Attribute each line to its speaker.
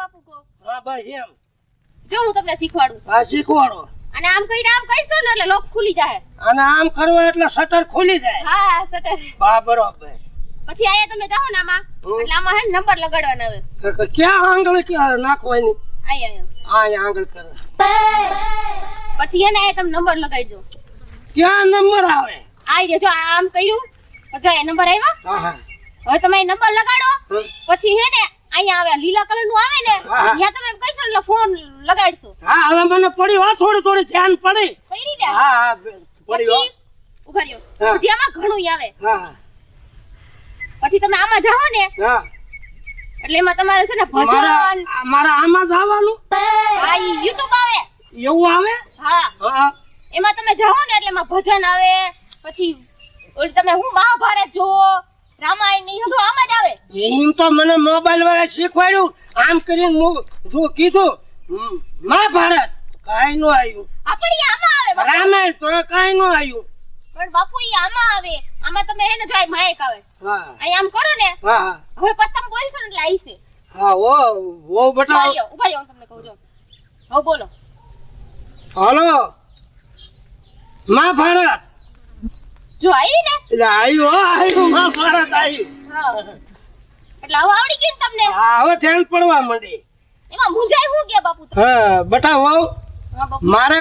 Speaker 1: બાપુ કો
Speaker 2: હા બસ એમ.
Speaker 1: જો હું તમને શીખવાડું.
Speaker 2: હા શીખવાડો.
Speaker 1: અને આમ કઈને આમ કહીશો ને એટલે લોક ખુલી જાય
Speaker 2: અને આમ કરવા એટલે શટર ખુલી જાય.
Speaker 1: હા સટર
Speaker 2: બા બરોબર.
Speaker 1: પછી આયા તમે જાઓ ને આમાં. એટલે આમાં હે નંબર લગાડવાના આવે
Speaker 2: કે- કે ક્યાં આંગળી ક્યાં નાખવાની?
Speaker 1: આયા આયા
Speaker 2: આ અહીં
Speaker 1: પછી એને આયા તમે નંબર લગાડજો.
Speaker 2: ક્યાં નંબર આવે?
Speaker 1: આઈ જો આમ કર્યું. પછી નંબર આવ્યા.
Speaker 2: હા હા.
Speaker 1: હવે તમે એ નંબર લગાડો. પછી હે ને અહીંયા આવે લીલા કલરનું આવે ને
Speaker 2: હા.
Speaker 1: તમે કહીશો એટલે ફોન લગાડશો.
Speaker 2: હા હવે મને પડી હો થોડી થોડી ધ્યાન પડી.
Speaker 1: પડી ને?
Speaker 2: હા હા પડી હો.
Speaker 1: ઊભા રહ્યો. પછી આમાં ઘણું આવે.
Speaker 2: હા
Speaker 1: પછી તમે આમાં જાઓ ને
Speaker 2: હા.
Speaker 1: એટલે એમાં તમારે છે ને ભજન.
Speaker 2: મારા મારા આમાં જ આવવાનું?
Speaker 1: હા યુટ્યુબ આવે.
Speaker 2: એવું આવે?
Speaker 1: હા.
Speaker 2: હા
Speaker 1: એમાં તમે જાઓ ને એટલે એમાં ભજન આવે. પછી ઓલી તમે હું મહાભારત જોવો રામાયણ ને ઈ બધું આમાં જ આવે
Speaker 2: એમ તો મને મોબાઈલ વાળા શીખવાડ્યું. આમ કરીને હું કીધું મહાભારત કાંઈ નો આવ્યું.
Speaker 1: આપણી આમાં આવે
Speaker 2: રામાયણ તો કાંઈ નો આવ્યું.
Speaker 1: પણ બાપુ ઈ આમાં આવે. આમાં તમે હે ને જો આવે.
Speaker 2: હા.
Speaker 1: અહીં આમ કરો ને.
Speaker 2: હા
Speaker 1: હવે પછી બોલશો ને એટલે આઈશે
Speaker 2: હા ઓ ઓ
Speaker 1: ઊભા
Speaker 2: ઊભા
Speaker 1: રહ્યો તમને કહું છું હવે બોલો.
Speaker 2: હલો. મહાભારત
Speaker 1: જો આવી ને?
Speaker 2: એટલે આવ્યું આવ્યું મહાભારત આવ્યું
Speaker 1: હા. એટલે હવે આવડી ગયું ને તમને?
Speaker 2: હા હવે ધ્યાન પડવા માંડી.
Speaker 1: એમાં મૂંઝાય હું કે બાપુ?
Speaker 2: હા બટા
Speaker 1: વાવ
Speaker 2: મારે